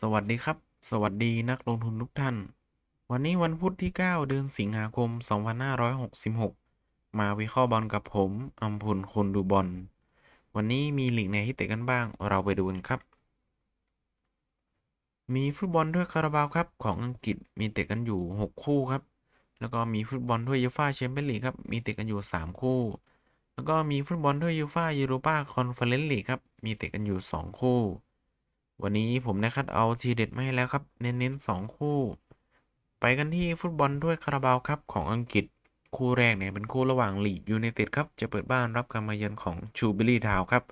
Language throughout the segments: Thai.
สวัสดีครับ สวัสดีนักลงทุนทุกท่าน วันนี้วันพุธที่ 9 เดือนสิงหาคม 2566 มาวิเคราะห์บอลกับผมอัมพลคนดูบอล วันนี้มีหลีกไหนที่เตะกันบ้าง เราไปดูกันครับ มีฟุตบอลถ้วยคาราบาวครับของอังกฤษมีเตะกันอยู่ 6 คู่ครับ แล้วก็มีฟุตบอลถ้วยยูฟ่าแชมเปี้ยนลีกครับมีเตะกันอยู่ 3 คู่ แล้วก็มีฟุตบอลถ้วยยูฟ่ายูโรปาคอนเฟอเรนซ์ลีกครับมีเตะกันอยู่ 2 คู่ วันนี้ผมได้คัดเอาทีเด็ดมาให้แล้วครับ เน้นๆ2คู่ ไปกันที่ฟุตบอลถ้วยคาราบาวครับของอังกฤษ คู่แรกเนี่ยเป็นคู่ระหว่างลีดยูไนเต็ดครับ จะเปิดบ้านรับการมาเยือนของชูบิลี่ทาวครับ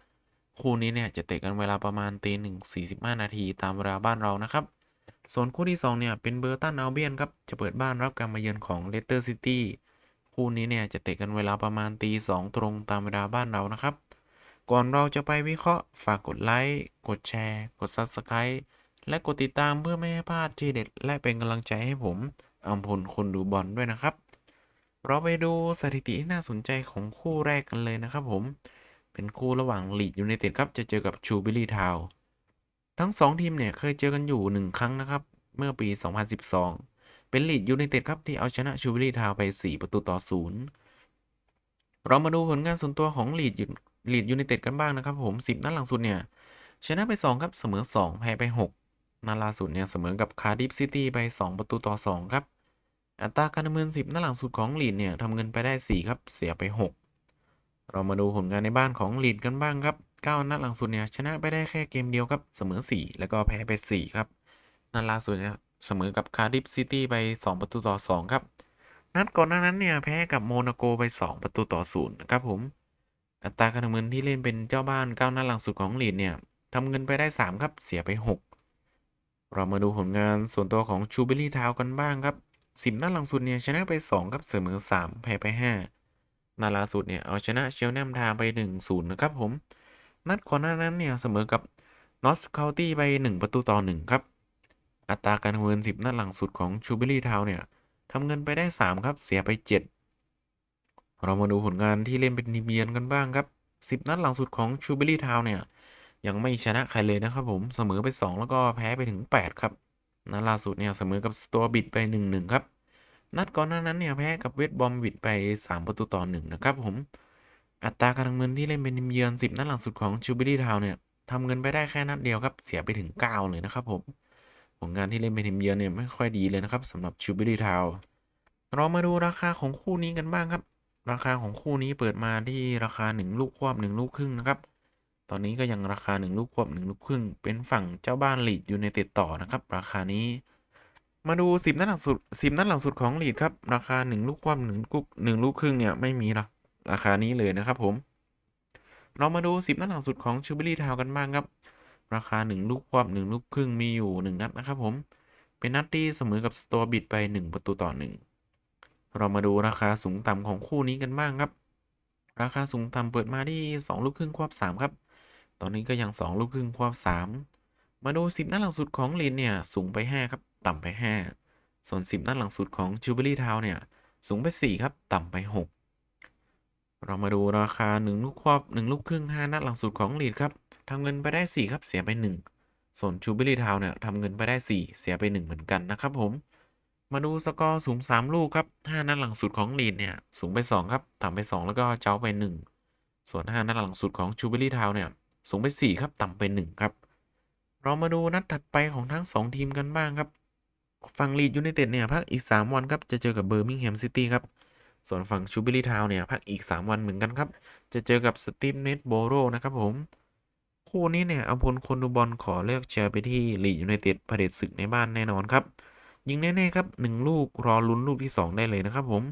คู่นี้เนี่ยจะเตะกันเวลาประมาณตีหนึ่งสี่สิบห้านาทีตามเวลาบ้านเรานะครับ ส่วนคู่ที่2เนี่ยเป็นเบอร์ตันอัลเบียนครับ จะเปิดบ้านรับการมาเยือนของเลสเตอร์ซิตี้ คู่นี้เนี่ยจะเตะกันเวลาประมาณตีสองตรงตามเวลาบ้านเรานะครับ ก่อนเราจะไปวิเคราะห์ฝากกดไลค์ กดแชร์ กด Subscribe และกดติดตามเพื่อไม่ให้พลาดทีเด็ด และเป็นกำลังใจให้ผมอัมพลคนดูบอลด้วยนะครับ เราไปดูสถิติที่น่าสนใจของคู่แรกกันเลยนะครับผม เป็นคู่ระหว่างลีดยูไนเต็ดครับจะเจอกับชูบิลีทาวทั้ง 2 ทีมเนี่ยเคยเจอกันอยู่ 1 ครั้งนะครับ เมื่อปี 2012 เป็นลีดยูไนเต็ดครับที่เอาชนะชูบิลีทาวไป 4 ประตูต่อ 0 เรามาดูผลงานส่วนตัวของลีดยู ลีดยูไนเต็ดกันบ้างนะครับผม 10 นัดหลังสุดเนี่ย ชนะไป 2 ครับ เสมอ 2 แพ้ไป 6นัดล่าสุดเนี่ย เสมอกับคาร์ดิฟซิตี้ไป 2 ประตูต่อ 2 ครับ อัตราการดำเนิน 10 นัดหลังสุดของลีดเนี่ยทำเงินไปได้ 4 ครับ เสียไป 6 เรามาดูผลงานในบ้านของลีดกันบ้างครับ 9 นัดหลังสุดเนี่ย ชนะไปได้แค่เกมเดียวครับ เสมอ 4 แล้วก็แพ้ไป 4 ครับนัดล่าสุดเนี่ยเสมอกับคาร์ดิฟซิตี้ไป 2 ประตูต่อ 2 ครับ นัดก่อนหน้านั้นเนี่ยแพ้กับโมนาโกไป 2 ประตูต่อ0นะครับผม อัตราการทำเงินที่เล่นเป็นเจ้าบ้านก้าวหน้าหลังสุดของลีดเนี่ยทำเงินไปได้ 3 ครับ เสียไป 6 เรามาดูผลงานส่วนตัวของชูบิลี่ทาวกันบ้างครับ 10นัดหลังสุดเนี่ยชนะไป 2 ครับเสมอ 3 แพ้ไป 5นัดล่าสุดเนี่ยเอาชนะเชลแนมทางไป1-0นะครับผม นัดก่อนหน้านั้นเนี่ยเสมอกับนอสเคาตี้ไป 1 ประตูต่อ 1 ครับ อัตราการเงิน 10นัดหลังสุดของชูบิลี่ทาวเนี่ยทำเงินไปได้ 3 ครับเสียไป 7 เรามาดูผลงานที่เล่นเป็นทีมเยือนกันบ้างครับ 10 นัดหลังสุดของชูบิลี่ทาวเนี่ย ยังไม่ชนะใครเลยนะครับผมเสมอไป 2 แล้วก็แพ้ไปถึง 8 ครับ นัดล่าสุดเนี่ยเสมอกับสตอบิดไป 1-1 ครับ นัดก่อนหน้านั้นเนี่ยแพ้กับเวสต์บอมวิดไป 3 ประตูต่อ 1 นะครับผม อัตราการทำเงินที่เล่นเป็นทีมเยือน 10 นัดหลังสุดของชูบิลี่ทาวเนี่ยทำเงินไปได้แค่นัดเดียวครับ เสียไปถึง 9 เลยนะครับผม ผลงานที่เล่นเป็นทีมเยือนเนี่ยไม่ค่อยดีเลยนะครับสำหรับชูบิลี่ทาวเรามาดูราคาของคู่นี้กันบ้างครับ ราคาของคู่นี้เปิดมาที่ราคา 1 ลูกควบ1ลูกครึ่งนะครับ ตอนนี้ก็ยังราคา 1 ลูกควบ1ลูกครึ่ง เป็นฝั่งเจ้าบ้านลีดอยูไนต็ดต่อนะครับ ราคานี้ มาดู 10 นัดหลังสุด 10 นัดหลังสุดของลีดครับ ราคา 1 ลูกควบ1ลูก1ลูกครึ่งเนี่ยไม่มีหรอกราคานี้เลยนะครับผม เรามาดู 10 นัดหลังสุดของชูบิลี่ทาวกันบ้างครับ ราคา 1 ลูกควบ1ลูกครึ่งมีอยู่ 1 นัดนะครับผม เป็นนัดที่เสมอกับสตอร์บิดไป 1 ประตูต่อ 1 เรามาดูราคาสูงต่ำของคู่นี้กันบ้างครับ ราคาสูงต่ำเปิดมาที่ 2 ลูกครึ่งควบ3 ครับ ตอนนี้ก็ยัง 2 ลูกครึ่งควบ3 มาดู 10นัดหลังสุดของลีนเนี่ยสูงไป 5 ครับ ต่ำไป 5 ส่วน 10นัดหลังสุดของจูบิลี่ทาวเนี่ยสูงไป 4 ครับ ต่ำไป 6 เรามาดูราคา 1 ลูกควบ1ลูกครึ่ง 5 นัดหลังสุดของลีดครับทำเงินไปได้ 4 ครับเสียไป 1 ส่วนจูบิลี่ทาวเนี่ยทำเงินไปได้ 4 เสียไป 1 เหมือนกันนะครับผม มาดูสกอร์สูง 3 ลูกครับ 5 นัดหลังสุดของลีดเนี่ย สูงไป 2 ครับต่ำไป 2 แล้วก็เจ้าไป 1 ส่วน 5 นัดหลังสุดของชูบิลี่ทาวเนี่ย สูงไป 4 ครับต่ำไป 1 ครับ เรามาดูนัดถัดไปของทั้ง 2 ทีมกันบ้างครับ ฝั่งลีดยูไนเต็ดเนี่ยพักอีก 3 วันครับจะเจอกับเบอร์มิงแฮมซิตี้ครับ ส่วนฝั่งชูบิลี่ทาวเนี่ยพักอีก 3 วันเหมือนกันครับ จะเจอกับสตีฟเนตโบโรนะครับผมคู่นี้เนี่ยอภพลคนดูบอลขอเลือกเชียร์ไปที่ลีดยูไนเต็ดเผด็จศึกในบ้านแน่นอนครับ ยิงแน่ๆครับ 1 ลูกรอลุ้นลูกที่ 2 ได้เลยนะครับผม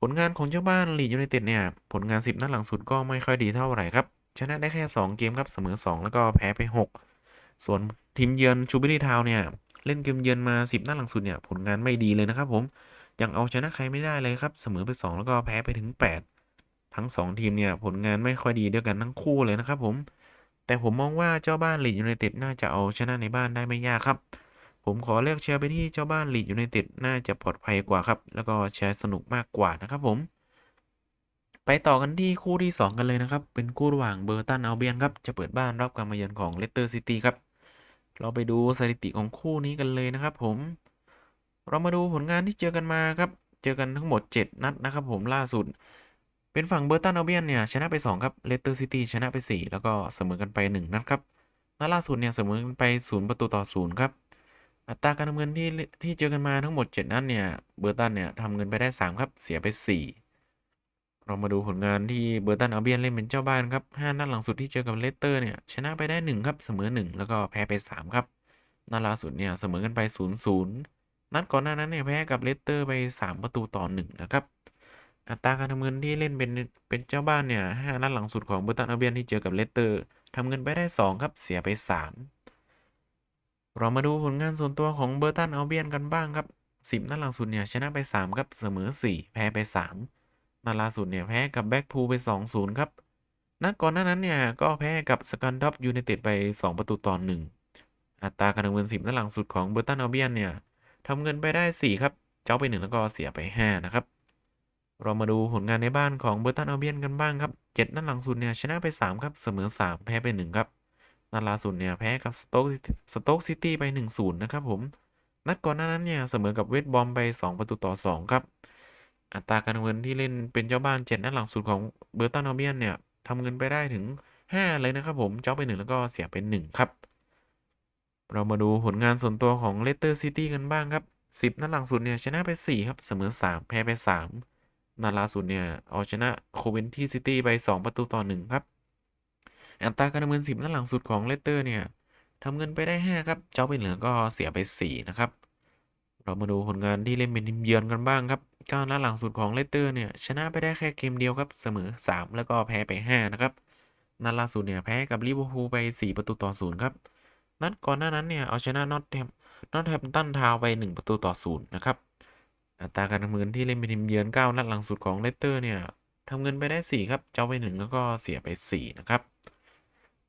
ผลงานของเจ้าบ้านลีดยูไนเต็ดเนี่ย ผลงาน 10 นัดหลังสุดก็ไม่ค่อยดีเท่าไหร่ครับ ชนะได้แค่ 2 เกมครับ เสมอ 2 แล้วก็แพ้ไป 6 ส่วนทีมเยือนชูบิลี่ทาวเนี่ย เล่นเกมเยือนมา 10 นัดหลังสุดเนี่ย ผลงานไม่ดีเลยนะครับผม ยังเอาชนะใครไม่ได้เลยครับ เสมอไป 2 แล้วก็แพ้ไปถึง 8 ทั้ง 2 ทีมเนี่ยผลงานไม่ค่อยดีด้วยกันทั้งคู่เลยนะครับผม แต่ผมมองว่าเจ้าบ้านลีดยูไนเต็ดน่าจะเอาชนะในบ้านได้ไม่ยากครับ ผมขอเลือกเชียร์ไปที่เจ้าบ้านลีดอยูไนต็ดน่าจะปลอดภัยกว่าครับ แล้วก็แชร์สนุกมากกว่านะครับผม ไปต่อกันที่คู่ที่ 2 กันเลยนะครับ เป็นคู่ระหว่างเบอร์ตันอัลเบียนครับ จะเปิดบ้านรับการมาเยือนของเลสเตอร์ซิตี้ครับ เราไปดูสถิติของคู่นี้กันเลยนะครับผม เรามาดูผลงานที่เจอกันมาครับ เจอกันทั้งหมด 7 นัดนะครับผมล่าสุด เป็นฝั่งเบอร์ตันอัลเบียนเนี่ยชนะไป2ครับเลสเตอร์ซิตี้ชนะไป 4 แล้วก็เสมอกันไป 1 นัดครับนัดล่าสุดเนี่ยเสมอกันไป 0 ประตูต่อ 0 ครับ อัตราการทำเงินที่ที่เจอกันมาทั้งหมด 7 นัดเนี่ย เบอร์ตันเนี่ยทำเงินไปได้ 3 ครับ เสียไป 4 เรามาดูผลงานที่เบอร์ตันอัลเบียนเล่นเป็นเจ้าบ้านครับ 5 นัดหลังสุดที่เจอกับเลสเตอร์เนี่ย ชนะไปได้ 1 ครับ เสมอ 1 แล้วก็แพ้ไป 3 ครับนัดล่าสุดเนี่ยเสมอกันไป 0-0 นัดก่อนหน้านั้นเนี่ยแพ้กับเลสเตอร์ไป 3 ประตูต่อ 1 นะครับ อัตราการทำเงินที่เล่นเป็นเป็นเจ้าบ้านเนี่ย 5 นัดหลังสุดของเบอร์ตันอัลเบียนที่เจอกับเลสเตอร์ทำเงินไปได้ 2 ครับ เสียไป 3 เรามาดูผลงานส่วนตัวของเบอร์ตันอัลเบียนกันบ้างครับ 10 นัดหลังสุดเนี่ยชนะไป 3 ครับ เสมอ 4 แพ้ไป 3นัดล่าสุดเนี่ยแพ้กับแบ็กพูลไป 2-0 ครับ นัดก่อนหน้านั้นเนี่ยก็แพ้กับสกันดับยูไนเต็ดไป 2 ประตูต่อ 1 อัตราการทำเงิน 10 นัดหลังสุดของเบอร์ตันอัลเบียนเนี่ยทำเงินไปได้ 4 ครับ เจ้าไป 1 แล้วก็เสียไป 5 นะครับ เรามาดูผลงานในบ้านของเบอร์ตันอัลเบียนกันบ้างครับ 7 นัดหลังสุดเนี่ยชนะไป 3 ครับ เสมอ 3 แพ้ไป 1 ครับ นัดล่าสุดเนี่ยแพ้กับสโต๊กสโต๊กซิตี้ไป 1-0 นะครับผม นัดก่อนหน้านั้นเนี่ยเสมอกับเวสต์บอมไป 2 ประตูต่อ 2 ครับ อัตราการเงินที่เล่นเป็นเจ้าบ้าน 7 นัดหลังสุดของเบอร์ตันอเบียนเนี่ยทำเงินไปได้ถึง 5 เลยนะครับผมเจ้าไป 1 แล้วก็เสียไป 1 ครับ เรามาดูผลงานส่วนตัวของเลสเตอร์ซิตี้กันบ้างครับ 10 นัดหลังสุดเนี่ยชนะไป 4 ครับเสมอ 3 แพ้ไป 3นัดล่าสุดเนี่ยเอาชนะโคเวนที่ซิตี้ไป 2 ประตูต่อ 1 ครับ อัตราการดำเนิน10นัดหลังสุดของเลสเตอร์เนี่ยทำเงินไปได้ 5 ครับ เจ้าเป็นเหลืองก็เสียไป 4 นะครับ เรามาดูผลงานที่เล่นเป็นทีมเยือนกันบ้างครับ9นัดหลังสุดของเลสเตอร์เนี่ยชนะไปได้แค่เกมเดียวครับเสมอ 3 แล้วก็แพ้ไป 5 นะครับ นัดล่าสุดเนี่ยแพ้กับลิเวอร์พูลไป 4 ประตูต่อ0ครับ นัดก่อนหน้านั้นเนี่ยเอาชนะนอตแฮมนอตแฮมตันทาวน์ไป 1 ประตูต่อ0นะครับ อัตราการดำเนินที่เล่นเป็นทีมเยือน9นัดหลังสุดของเลสเตอร์เนี่ยทำเงินไปได้ 4 ครับ เจ้าไป 1 แล้วก็เสียไป 4 นะครับ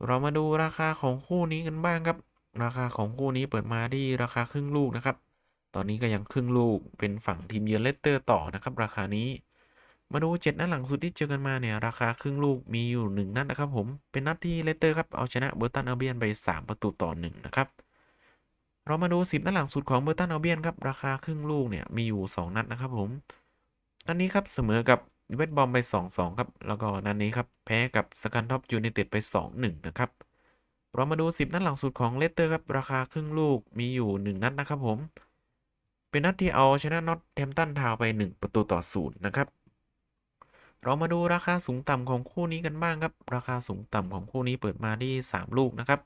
เรามาดูราคาของคู่นี้กันบ้างครับ ราคาของคู่นี้เปิดมาที่ราคาครึ่งลูกนะครับ ตอนนี้ก็ยังครึ่งลูกเป็นฝั่งทีมเยือนเลสเตอร์ต่อนะครับ ราคานี้ มาดู7นัดหลังสุดที่เจอกันมาเนี่ยราคาครึ่งลูกมีอยู่1นัดนะครับ ผมเป็นนัดที่เลสเตอร์ครับเอาชนะเบอร์ตันอัลเบียนไป3ประตูต่อ1นะครับเรามาดู 10 นัดหลังสุดของเบอร์ตันอัลเบียนครับ ราคาครึ่งลูกเนี่ยมีอยู่ 2 นัดนะครับผมนัดนี้ครับเสมอกับ เวสต์บอมไป 2-2 ครับ แล้วก็นัดนี้ครับ แพ้กับสกันท็อปยูไนเต็ดไป 2-1 นะครับ เรามาดู 10 นัดหลังสุดของเลสเตอร์ครับ ราคาครึ่งลูกมีอยู่ 1 นัดนะครับผม เป็นนัดที่เอาชนะน็อตแฮมตันทาวน์ไป 1 ประตูต่อ 0 นะครับ เรามาดูราคาสูงต่ำของคู่นี้กันบ้างครับ ราคาสูงต่ำของคู่นี้เปิดมาที่ 3 ลูกนะครับ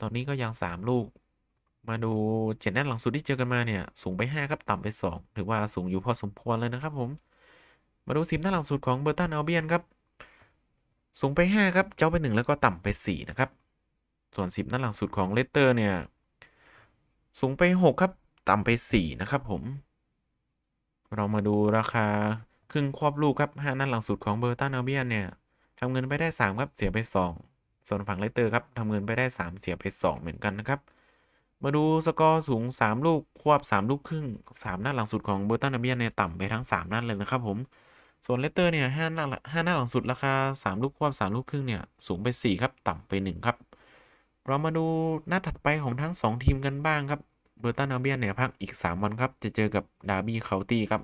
ตอนนี้ก็ยัง 3 ลูก มาดูเจ็ดนัดหลังสุดที่เจอกันมาเนี่ยสูงไป 5 ครับต่ำไป 2 ถือว่าสูงอยู่พอสมควรเลยนะครับผม มาดูสิบนัดหลังสุดของเบอร์ตันอัลเบียนครับ สูงไป 5 ครับ เจ้าไป 1 แล้วก็ต่ำไป 4 นะครับ ส่วน 10นัดหลังสุดของเลสเตอร์เนี่ย สูงไป 6 ครับ ต่ำไป 4 นะครับผม เรามาดูราคาครึ่งควบลูกครับ5นัดหลังสุดของเบอร์ตันอัลเบียนเนี่ยทำเงินไปได้ 3 ครับ เสียไป 2 ส่วนฝั่งเลสเตอร์ครับทำเงินไปได้ 3 เสียไป 2 เหมือนกันนะครับมาดูสกอร์สูง 3 ลูก ควบ 3 ลูกครึ่ง 3 นัดหลังสุดของเบอร์ตันอัลเบียนเนี่ยต่ำไปทั้ง 3 นัดเลยนะครับผม ส่วนเลสเตอร์เนี่ย5นัด5นัดหลังสุดราคา 3 ลูกควบ3 ลูกครึ่งเนี่ย สูงไป 4 ครับ ต่ำไป 1 ครับ เรามาดูหนัดถัดไปของทั้ง 2 ทีมกันบ้างครับเบอร์ตันอัลเบียนเนี่ยพักอีก 3 วันครับ จะเจอกับดาร์บี้เคาน์ตี้ครับ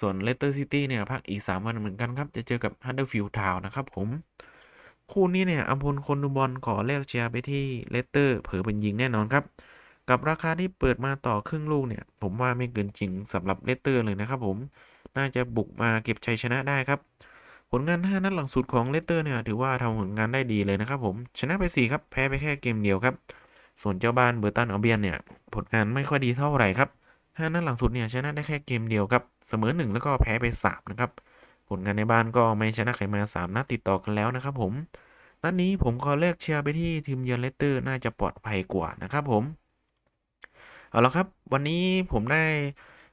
ส่วนเลสเตอร์ซิตี้เนี่ยพักอีก 3 วันเหมือนกันครับ จะเจอกับฮันเดอร์ฟิลด์ทาวน์นะครับผม คู่นี้เนี่ยอัมพลคนดูบอลขอเลือกเชียร์ไปที่เลสเตอร์เผอเป็นยิงแน่นอนครับ กับราคาที่เปิดมาต่อครึ่งลูกเนี่ย ผมว่าไม่เกินจริงสำหรับเลสเตอร์เลยนะครับผม น่าจะบุกมาเก็บชัยชนะได้ครับ ผลงาน 5 นัดหลังสุดของเลสเตอร์เนี่ยถือว่าทำผลงานได้ดีเลยนะครับผมชนะไป 4 ครับแพ้ไปแค่เกมเดียวครับ ส่วนเจ้าบ้านเบอร์ตันอัลเบียนเนี่ยผลงานไม่ค่อยดีเท่าไหร่ครับ5นัดหลังสุดเนี่ยชนะได้แค่เกมเดียวครับเสมอ 1 แล้วก็แพ้ไป 3 นะครับ ผลงานในบ้านก็ไม่ชนะใครมา 3 นัดติดต่อกันแล้วนะครับผมนัดนี้ผมขอเลือกเชียร์ไปที่ทีมเยือนเลสเตอร์น่าจะปลอดภัยกว่านะครับผมเอาละครับ วันนี้ผมได้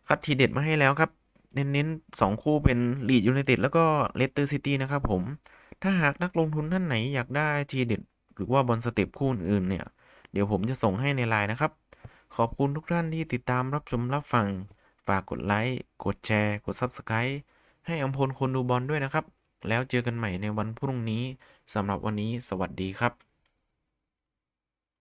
คัดทีเด็ดมาให้แล้วครับ เน้นๆ2คู่เป็นลีดยูไนเต็ดแล้วก็เลสเตอร์ซิตี้นะครับผม ถ้าหากนักลงทุนท่านไหนอยากได้ทีเด็ดหรือว่าบอลสเต็ปคู่อื่นเนี่ย เดี๋ยวผมจะส่งให้ในไลน์นะครับ ขอบคุณทุกท่านที่ติดตามรับชมรับฟัง ฝากกดไลค์ กดแชร์ กด Subscribe ให้อำพลคนดูบอลด้วยนะครับ แล้วเจอกันใหม่ในวันพรุ่งนี้สำหรับวันนี้สวัสดีครับ